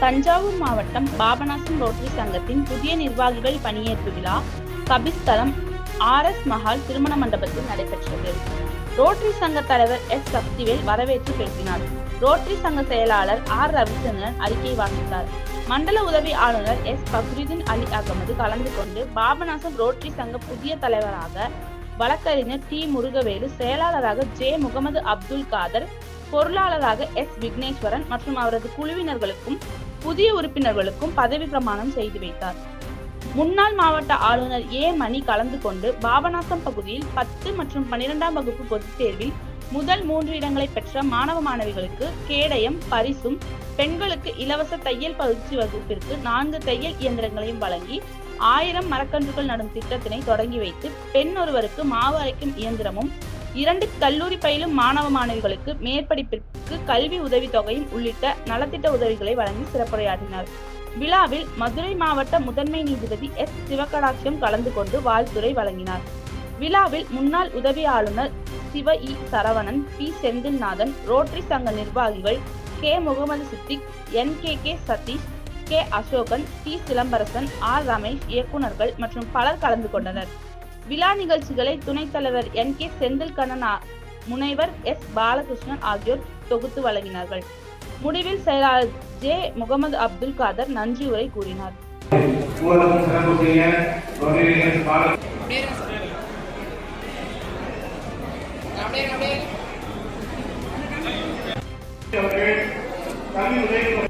தஞ்சாவூர் மாவட்டம் பாபநாசம் ரோட்டரி சங்கத்தின் புதிய நிர்வாகிகள் பணியேற்பு விழா கபிஸ்தலம் ஆர் எஸ் மஹால் திருமண மண்டபத்தில் நடைபெற்றது. ரோட்டரி சங்க தலைவர் எஸ். சக்திவேல் வரவேற்று பேசினார். ரோட்டரி சங்க செயலாளர் ஆர். ரவிச்சந்திரன் அறிக்கை வாசித்தார். மண்டல உதவி ஆளுநர் எஸ். பக்ருதீன் அலி அகமது கலந்து கொண்டு பாபநாசம் ரோட்டரி சங்க புதிய தலைவராக வழக்கறிஞர் டி. முருகவேலு செயலாளராக ஜே. முகமது அப்துல் காதர் பொருளாளராக எஸ். விக்னேஸ்வரன் மற்றும் அவரது குழுவினர்களுக்கும் புதிய உறுப்பினர்களுக்கும் பதவி பிரமாணம் செய்து வைத்தார். முன்னாள் மாவட்ட ஆளுநர் ஏ. மணி கலந்து கொண்டு பாபநாசம் பகுதியில் பத்து மற்றும் பன்னிரெண்டாம் வகுப்பு பொதுத் தேர்வில் முதல் மூன்று இடங்களை பெற்ற மாணவ மாணவிகளுக்கு கேடயம் பரிசும் பெண்களுக்கு இலவச தையல் பயிற்சி வகுப்பிற்கு நான்கு தையல் இயந்திரங்களையும் வழங்கி ஆயிரம் மரக்கன்றுகள் நடும் திட்டத்தினை தொடங்கி வைத்து பெண் ஒருவருக்கு மாவு அரைக்கும் இயந்திரமும் இரண்டு கல்லூரி பயிலும் மாணவ மாணவிகளுக்கு மேற்படிப்பிற்கு கல்வி உதவித்தொகையும் உள்ளிட்ட நலத்திட்ட உதவிகளை வழங்கி சிறப்புரையாற்றினார். விழாவில் மதுரை மாவட்ட முதன்மை நீதிபதி எஸ். சிவகடாட்சியம் கலந்து கொண்டு வாழ்த்துரை வழங்கினார். விழாவில் முன்னாள் உதவி ஆளுநர் Siva E. Saravanan P. Senthilnathan Rotary சங்க நிர்வாகிகள் K. Mohammed Siddique N. K. K. Satish K. Asokan T. Silambarasan R. Ramesh இயக்குனர்கள் மற்றும் பலர் கலந்து கொண்டனர். விழா நிகழ்ச்சிகளை துணைத் தலைவர் என். கே. செந்தில் கண்ணன் முனைவர் எஸ். பாலகிருஷ்ணன் ஆகியோர் தொகுத்து வழங்கினார்கள். முடிவில் செயலாளர் ஜே. முகமது அப்துல் காதர் நன்றி உரை கூறினார். ஊரடங்கு